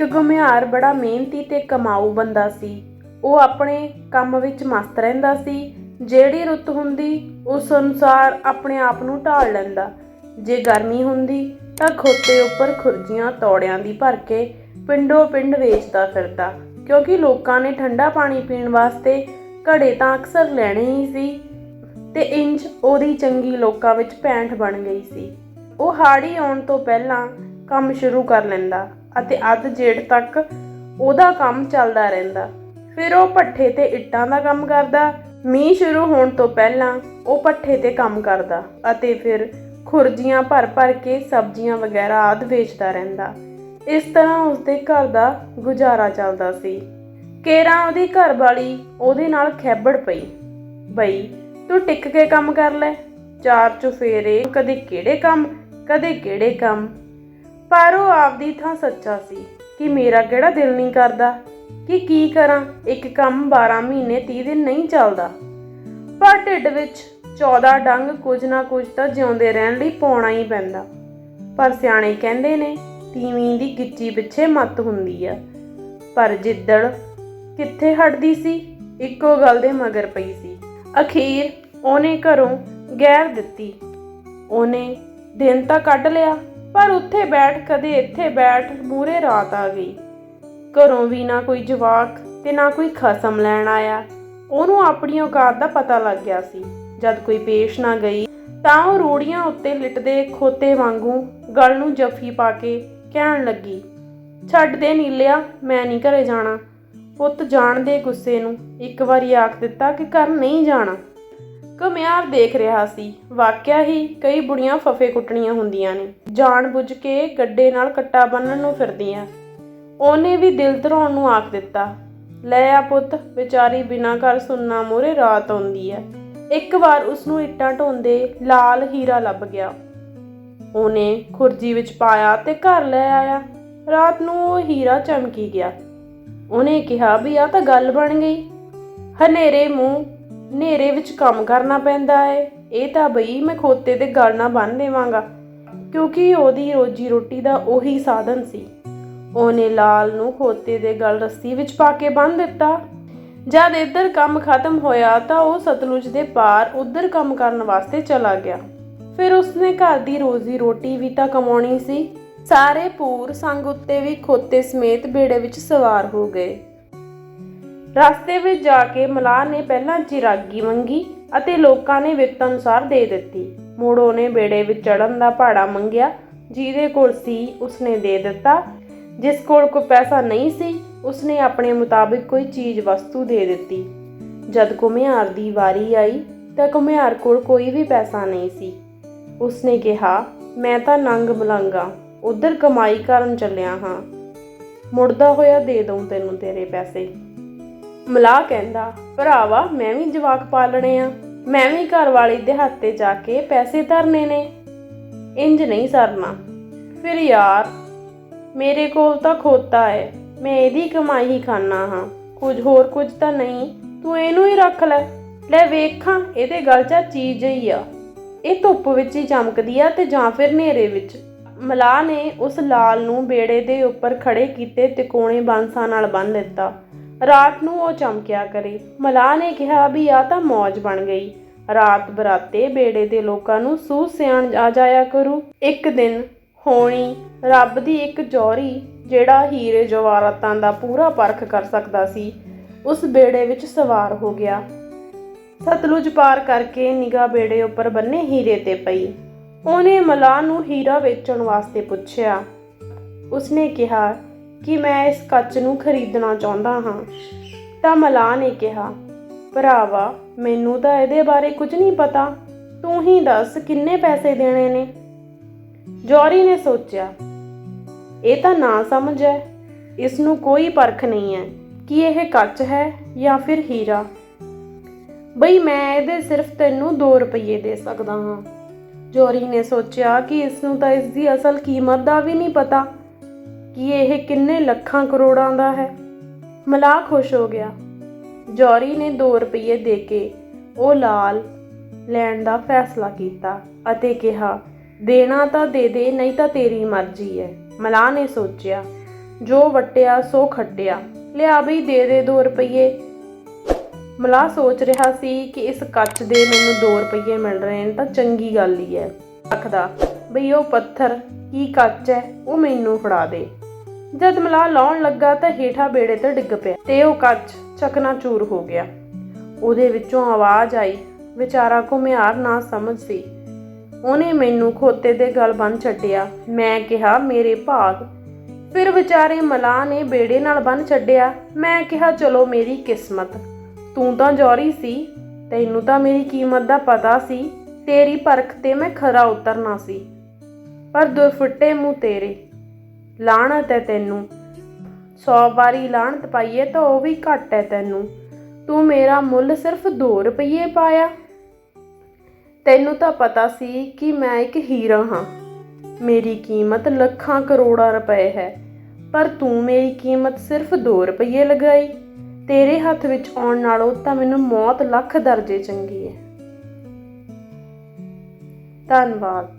ਇੱਕ ਘੁਮਿਆਰ ਬੜਾ ਮਿਹਨਤੀ ਤੇ ਕਮਾਊ ਬੰਦਾ ਸੀ। ਉਹ ਆਪਣੇ ਕੰਮ ਵਿੱਚ ਮਸਤ ਰਹਿੰਦਾ ਸੀ। ਜਿਹੜੀ ਰੁੱਤ ਹੁੰਦੀ, ਉਸ ਅਨੁਸਾਰ ਆਪਣੇ ਆਪ ਨੂੰ ਢਾਲ ਲੈਂਦਾ। ਜੇ ਗਰਮੀ ਹੁੰਦੀ, ਤਾਂ ਖੋਤੇ ਉੱਪਰ ਖੁਰਜੀਆਂ ਤੌੜਿਆਂ ਦੀ ਭਰ ਕੇ ਪਿੰਡੋਂ ਪਿੰਡ ਵੇਚਦਾ ਫਿਰਦਾ। ਕਿਉਂਕਿ ਲੋਕਾਂ ਨੇ ਠੰਡਾ ਪਾਣੀ ਪੀਣ ਵਾਸਤੇ ਘੜੇ ਤਾਂ ਅਕਸਰ ਲੈਣੇ ਹੀ ਸੀ ਤੇ ਇੰਜ ਉਹਦੀ ਚੰਗੀ ਲੋਕਾਂ ਵਿੱਚ ਪੈਂਠ ਬਣ ਗਈ ਸੀ। ਉਹ ਹਾੜੀ ਆਉਣ ਤੋਂ ਪਹਿਲਾਂ ਕੰਮ ਸ਼ੁਰੂ ਕਰ ਲੈਂਦਾ। ਅਤੇ ਅੱਧ ਜੇਠ ਤੱਕ ਉਹਦਾ ਕੰਮ ਚੱਲਦਾ ਰਹਿੰਦਾ। ਫਿਰ ਉਹ ਪੱਠੇ ਤੇ ਇੱਟਾਂ ਦਾ ਕੰਮ ਕਰਦਾ। ਮੀਂਹ ਸ਼ੁਰੂ ਹੋਣ ਤੋਂ ਪਹਿਲਾਂ ਉਹ ਪੱਠੇ ਤੇ ਕੰਮ ਕਰਦਾ ਅਤੇ ਫਿਰ ਖੁਰਜੀਆਂ ਭਰ ਭਰ ਕੇ ਸਬਜ਼ੀਆਂ ਵਗੈਰਾ ਆਦ ਵੇਚਦਾ ਰਹਿੰਦਾ। ਇਸ ਤਰ੍ਹਾਂ ਉਸਦੇ ਘਰ ਦਾ ਗੁਜ਼ਾਰਾ ਚੱਲਦਾ ਸੀ। ਕੇਰਾਂ ਉਹਦੀ ਘਰਵਾਲੀ ਉਹਦੇ ਨਾਲ ਖੈਬੜ ਪਈ। ਬਈ, ਤੂੰ ਟਿਕ ਕੇ ਕੰਮ ਕਰ ਲੈ। ਚਾਰ ਚੁਫੇਰੇ, ਕਦੇ ਕਿਹੜੇ ਕੰਮ, ਕਦੇ ਕਿਹੜੇ ਕੰਮ। ਪਰ ਉਹ ਆਪਦੀ ਥਾਂ ਸੱਚਾ ਸੀ ਕਿ ਮੇਰਾ ਕਿਹੜਾ ਦਿਲ ਨਹੀਂ ਕਰਦਾ, ਕਿ ਕੀ ਕਰਾਂ, ਇੱਕ ਕੰਮ 12 ਮਹੀਨੇ 30 ਦਿਨ ਨਹੀਂ ਚੱਲਦਾ। ਪਰ ਢਿੱਡ ਵਿੱਚ 14 ਡੰਗ ਕੁਝ ਨਾ ਕੁਝ ਤਾਂ ਜਿਉਂਦੇ ਰਹਿਣ ਲਈ ਪਾਉਣਾ ਹੀ ਪੈਂਦਾ। ਪਰ ਸਿਆਣੇ ਕਹਿੰਦੇ ਨੇ, ਤੀਵੀਂ ਦੀ ਗਿੱਚੀ ਪਿੱਛੇ ਮੱਤ ਹੁੰਦੀ ਆ। ਪਰ ਜਿੱਦੜ ਕਿੱਥੇ ਹਟਦੀ ਸੀ, ਇੱਕੋ ਗੱਲ ਦੇ ਮਗਰ ਪਈ ਸੀ। ਅਖੀਰ ਉਹਨੇ ਘਰੋਂ ਗੈਰ ਦਿੱਤੀ। ਉਹਨੇ ਦਿਨ ਤਾਂ ਕੱਢ ਲਿਆ। ਪਰ ਉੱਥੇ ਬੈਠ ਕਦੇ ਇੱਥੇ ਬੈਠ ਮੂਰੇ ਰਾਤ ਆ ਗਈ। ਘਰੋਂ ਵੀ ਨਾ ਕੋਈ ਜਵਾਕ ਤੇ ਨਾ ਕੋਈ ਖਸਮ ਲੈਣ ਆਇਆ। ਉਹਨੂੰ ਆਪਣੀ ਔਕਾਤ ਦਾ ਪਤਾ ਲੱਗ ਗਿਆ ਸੀ। ਜਦ ਕੋਈ ਪੇਸ਼ ਨਾ ਗਈ, ਤਾਂ ਉਹ ਰੋੜੀਆਂ ਉੱਤੇ ਲਿਟਦੇ ਖੋਤੇ ਵਾਂਗੂ ਗਲ ਨੂੰ ਜੱਫੀ ਪਾ ਕੇ ਕਹਿਣ ਲੱਗੀ, ਛੱਡ ਦੇ ਨੀਲਿਆ, ਮੈਂ ਨਹੀਂ ਘਰੇ ਜਾਣਾ। ਪੁੱਤ ਜਾਣ ਦੇ ਗੁੱਸੇ ਨੂੰ ਇੱਕ ਵਾਰੀ ਆਖ ਦਿੱਤਾ ਕਿ ਘਰ ਨਹੀਂ ਜਾਣਾ। ਘੁਮਿਆਰ ਦੇਖ ਰਿਹਾ ਸੀ। ਵਾਕਿਆ ਹੀ ਕਈ ਬੁੜੀਆਂ ਫਫੇ ਕੁੱਟਣੀਆਂ ਹੁੰਦੀਆਂ ਨੇ। ਜਾਣ ਬੁੱਝ ਕੇ ਗੱਡੇ ਨਾਲ ਕੱਟਾ ਬੰਨਣ ਨੂੰ ਫਿਰਦੀਆਂ। ਉਹਨੇ ਵੀ ਦਿਲ ਧਰਾਉਣ ਨੂੰ ਆਖ ਦਿੱਤਾ। ਲੈ ਆ ਪੁੱਤ, ਵਿਚਾਰੀ ਬਿਨਾਂ ਘਰ ਸੁੰਨਾ ਮੂਰੇ ਰਾਤ ਆਉਂਦੀ ਐ। ਇੱਕ ਵਾਰ ਉਸ ਨੂੰ ਇੱਟਾਂ ਢੋਂਦੇ ਲਾਲ ਹੀਰਾ ਲੱਭ ਗਿਆ। ਉਹਨੇ ਖੁਰਜੀ ਵਿੱਚ ਪਾਇਆ ਤੇ ਘਰ ਲੈ ਆਇਆ। ਰਾਤ ਨੂੰ ਉਹ ਹੀਰਾ ਚਮਕੀ ਗਿਆ। ਉਹਨੇ ਕਿਹਾ, ਵੀ ਆ ਤਾਂ ਗੱਲ ਬਣ ਗਈ। ਹਨੇਰੇ ਮੂੰਹ ਹਨੇਰੇ ਵਿੱਚ ਕੰਮ ਕਰਨਾ ਪੈਂਦਾ ਏ। ਇਹ ਤਾਂ ਬਈ ਮੈਂ ਖੋਤੇ ਦੇ ਗਲ ਨਾ ਬੰਨ ਦੇਵਾਂਗਾ। ਕਿਉਂਕਿ ਉਹਦੀ ਰੋਜੀ ਰੋਟੀ ਦਾ ਉਹੀ ਸਾਧਨ ਸੀ। ਉਹਨੇ ਲਾਲ ਨੂੰ ਖੋਤੇ ਦੇ ਗਲ ਰੱਸੀ ਵਿੱਚ ਪਾ ਕੇ ਬੰਨ ਦਿੱਤਾ। ਜਦ ਇੱਧਰ ਕੰਮ ਖਤਮ ਹੋਇਆ ਤਾਂ ਉਹ ਸਤਲੁਜ ਦੇ ਪਾਰ ਉੱਧਰ ਕੰਮ ਕਰਨ ਵਾਸਤੇ ਚਲਾ ਗਿਆ। ਫਿਰ ਉਸਨੇ ਘਰ ਦੀ ਰੋਜ਼ੀ ਰੋਟੀ ਵੀ ਤਾਂ ਕਮਾਉਣੀ ਸੀ। ਸਾਰੇ ਪੂਰ ਸੰਗ ਉੱਤੇ ਵੀ ਖੋਤੇ ਸਮੇਤ ਬੇੜੇ ਵਿੱਚ ਸਵਾਰ ਹੋ ਗਏ। ਰਸਤੇ ਵਿੱਚ ਜਾ ਕੇ ਮਲਾਹ ਨੇ ਪਹਿਲਾਂ ਚਿਰਾਗੀ ਮੰਗੀ ਅਤੇ ਲੋਕਾਂ ਨੇ ਵਿੱਤ ਅਨੁਸਾਰ ਦੇ ਦਿੱਤੀ। ਮੂੜੋ ਨੇ ਬੇੜੇ ਵਿੱਚ ਚੜਨ ਦਾ ਭਾੜਾ ਮੰਗਿਆ। ਜਿਹਦੇ ਕੋਲ ਸੀ, ਉਸਨੇ ਦੇ ਦਿੱਤਾ। ਜਿਸ ਕੋਲ ਕੋਈ ਪੈਸਾ ਨਹੀਂ ਸੀ, ਉਸਨੇ ਆਪਣੇ ਮੁਤਾਬਿਕ ਕੋਈ ਚੀਜ਼, ਵਸਤੂ ਦੇ ਦਿੱਤੀ। ਜਦ ਘੁਮਿਆਰ ਦੀ ਵਾਰੀ ਆਈ, ਤਾਂ ਘੁਮਿਆਰ ਕੋਲ ਕੋਈ ਵੀ ਪੈਸਾ ਨਹੀਂ ਸੀ। ਉਸਨੇ ਕਿਹਾ, ਮੈਂ ਤਾਂ ਨੰਗ ਮਲੰਗਾ, ਉਧਰ ਕਮਾਈ ਕਰਨ ਚੱਲਿਆ ਹਾਂ। ਮੁੜਦਾ ਹੋਇਆ ਦੇ ਦਊਂ ਤੈਨੂੰ ਤੇਰੇ ਪੈਸੇ। ਮਲਾਹ ਕਹਿੰਦਾ, ਭਰਾਵਾ, ਮੈਂ ਵੀ ਜਵਾਕ ਪਾਲਣੇ ਆ। ਮੈਂ ਵੀ ਘਰ ਵਾਲੀ ਦੇ ਹੱਥ ਤੇ ਜਾ ਕੇ ਪੈਸੇ ਧਰਨੇ ਨੇ। ਇੰਜ ਨਹੀਂ ਸਰਨਾ। ਫਿਰ ਯਾਰ, ਮੇਰੇ ਕੋਲ ਤਾਂ ਖੋਤਾ ਹੈ। ਮੈਂ ਇਹਦੀ ਕਮਾਈ ਹੀ ਖਾਣਾ ਹਾਂ। ਕੁਝ ਹੋਰ ਕੁਝ ਤਾਂ ਨਹੀਂ। ਤੂੰ ਇਹਨੂੰ ਹੀ ਰੱਖ ਲੈ। ਲੈ ਵੇਖਾਂ, ਇਹਦੇ ਗਲ 'ਚ ਚੀਜ਼ ਹੀ ਆ। ਇਹ ਧੁੱਪ ਵਿੱਚ ਹੀ ਚਮਕਦੀ ਆ ਤੇ ਜਾਂ ਫਿਰ ਹਨੇਰੇ ਵਿੱਚ। ਮਲਾਹ ਨੇ ਉਸ ਲਾਲ ਨੂੰ ਬੇੜੇ ਦੇ ਉੱਪਰ ਖੜੇ ਕੀਤੇ ਤਿਕੋਣੇ ਬਾਂਸਾਂ ਨਾਲ ਬੰਨ ਦਿੱਤਾ ਰਾਤ ਨੂੰ ਉਹ ਚਮਕਿਆ ਕਰੇ। ਮਲਾਹ ਨੇ ਕਿਹਾ ਵੀ ਆ ਤਾਂ ਮੌਜ ਬਣ ਗਈ। ਰਾਤ ਬਰਾਤੇ ਬੇੜੇ ਦੇ ਲੋਕਾਂ ਨੂੰ ਸੂਹ ਸਿਆਣ ਆ ਜਾਇਆ ਕਰੂ। ਇੱਕ ਦਿਨ ਹੋਣੀ ਰੱਬ ਦੀ ਇੱਕ ਜੌਹਰੀ ਜਿਹੜਾ ਹੀਰੇ ਜਵਾਹਰਾਤਾਂ ਦਾ ਪੂਰਾ ਪਰਖ ਕਰ ਸਕਦਾ ਸੀ, ਉਸ ਬੇੜੇ ਵਿੱਚ ਸਵਾਰ ਹੋ ਗਿਆ। ਸਤਲੁਜ ਪਾਰ ਕਰਕੇ ਨਿਗਾਹ ਬੇੜੇ ਉੱਪਰ ਬੰਨੇ ਹੀਰੇ ਤੇ ਪਈ। ਉਹਨੇ ਮਲਾਹ ਨੂੰ ਹੀਰਾ ਵੇਚਣ ਵਾਸਤੇ ਪੁੱਛਿਆ। ਉਸਨੇ ਕਿਹਾ ਕਿ ਮੈਂ ਇਸ ਕੱਚ ਨੂੰ ਖਰੀਦਣਾ ਚਾਹੁੰਦਾ ਹਾਂ। ਤਾਂ ਮਲਾਹ ਨੇ ਕਿਹਾ, ਭਰਾਵਾ, ਮੈਨੂੰ ਤਾਂ ਇਹਦੇ ਬਾਰੇ ਕੁਝ ਨਹੀਂ ਪਤਾ। ਤੂੰ ਹੀ ਦੱਸ ਕਿੰਨੇ ਪੈਸੇ ਦੇਣੇ ਨੇ? ਜੌਰੀ ਨੇ ਸੋਚਿਆ, ਇਹ ਤਾਂ ਨਾ ਸਮਝ ਹੈ ਇਸ ਨੂੰ ਕੋਈ ਪਰਖ ਨਹੀਂ ਹੈ ਕਿ ਇਹ ਕੱਚ ਹੈ ਜਾਂ ਫਿਰ ਹੀਰਾ। ਬਈ, ਮੈਂ ਇਹਦੇ ਸਿਰਫ ਤੈਨੂੰ 2 ਰੁਪਏ ਦੇ ਸਕਦਾ ਹਾਂ। ਜੋਰੀ ਨੇ ਸੋਚਿਆ ਕਿ ਇਸ ਨੂੰ ਤਾਂ ਇਸ ਦੀ ਅਸਲ ਕੀਮਤ ਦਾ ਵੀ ਨਹੀਂ ਪਤਾ। ਕਿ ਇਹ ਕਿੰਨੇ ਲੱਖਾਂ ਕਰੋੜਾਂ ਦਾ ਹੈ। ਮਲਾਹ ਖੁਸ਼ ਹੋ ਗਿਆ। ਜੋਰੀ ਨੇ 2 ਰੁਪਏ ਦੇ ਕੇ ਉਹ ਲਾਲ ਲੈਣ ਦਾ ਫੈਸਲਾ ਕੀਤਾ ਅਤੇ ਕਿਹਾ, ਦੇਣਾ ਤਾਂ ਦੇ ਦੇ, ਨਹੀਂ ਤਾਂ ਤੇਰੀ ਮਰਜ਼ੀ ਹੈ। ਮਲਾਹ ਨੇ ਸੋਚਿਆ, ਜੋ ਵਟਿਆ, ਸੋ ਖੱਟਿਆ। ਲਿਆ ਬਈ, ਦੇ ਦੇ 2 ਰੁਪਏ ਮਲਾ ਸੋਚ ਰਿਹਾ ਸੀ ਕਿ ਇਸ ਕੱਚ ਦੇ ਮੈਨੂੰ 2 ਰੁਪਏ ਮਿਲ ਰਹੇ ਨੇ ਤਾਂ ਚੰਗੀ ਗੱਲ ਹੀ ਹੈ। ਆਖਦਾ, ਬਈ, ਉਹ ਪੱਥਰ ਕੀ ਕੱਚ ਹੈ, ਉਹ ਮੈਨੂੰ ਫੜਾ ਦੇ। ਜਦ ਮਲਾ ਲਾਉਣ ਲੱਗਾ ਤਾਂ ਹੇਠਾਂ ਬੇੜੇ ਤੇ ਡਿੱਗ ਪਿਆ ਤੇ ਉਹ ਕੱਚ ਚਕਨਾਚੂਰ ਹੋ ਗਿਆ। ਉਹਦੇ ਵਿੱਚੋਂ ਆਵਾਜ਼ ਆਈ, ਵਿਚਾਰਾ ਘੁਮਿਆਰ ਨਾ ਸਮਝ ਸੀ। ਉਹਨੇ ਮੈਨੂੰ ਖੋਤੇ ਦੇ ਗਲ ਬੰਨ ਛੱਡਿਆ। ਮੈਂ ਕਿਹਾ, ਮੇਰੇ ਭਾਗ। ਫਿਰ ਵਿਚਾਰੇ ਮਲਾ ਨੇ ਬੇੜੇ ਨਾਲ ਬੰਨ ਛੱਡਿਆ। ਮੈਂ ਕਿਹਾ, ਚਲੋ ਮੇਰੀ ਕਿਸਮਤ। ਤੂੰ ਤਾਂ ਜੌਰੀ ਸੀ। ਤੈਨੂੰ ਤਾਂ ਮੇਰੀ ਕੀਮਤ ਦਾ ਪਤਾ ਸੀ। ਤੇਰੀ ਪਰਖ ਤੇ ਮੈਂ ਖਰਾ ਉਤਰਨਾ ਸੀ। ਪਰ ਦੁਰਫੁੱਟੇ ਮੂੰਹ ਤੇਰੇ। ਲਾਹਣਤ ਹੈ ਤੈਨੂੰ। ਸੌ ਵਾਰੀ ਲਾਹਣਤ ਪਾਈਏ ਤਾਂ ਉਹ ਵੀ ਘੱਟ ਹੈ ਤੈਨੂੰ। ਤੂੰ ਮੇਰਾ ਮੁੱਲ ਸਿਰਫ 2 ਰੁਪਏ ਪਾਇਆ। ਤੈਨੂੰ ਤਾਂ ਪਤਾ ਸੀ ਕਿ ਮੈਂ ਇੱਕ ਹੀਰਾ ਹਾਂ। ਮੇਰੀ ਕੀਮਤ ਲੱਖਾਂ ਕਰੋੜਾਂ ਰੁਪਏ ਹੈ, ਪਰ ਤੂੰ ਮੇਰੀ ਕੀਮਤ ਸਿਰਫ 2 ਰੁਪਏ ਲਗਾਈ। ਤੇਰੇ ਹੱਥ ਵਿੱਚ ਆਉਣ ਨਾਲੋਂ ਤਾਂ ਮੈਨੂੰ ਮੌਤ ਲੱਖ ਦਰਜੇ ਚੰਗੀ ਹੈ। ਧੰਨਵਾਦ।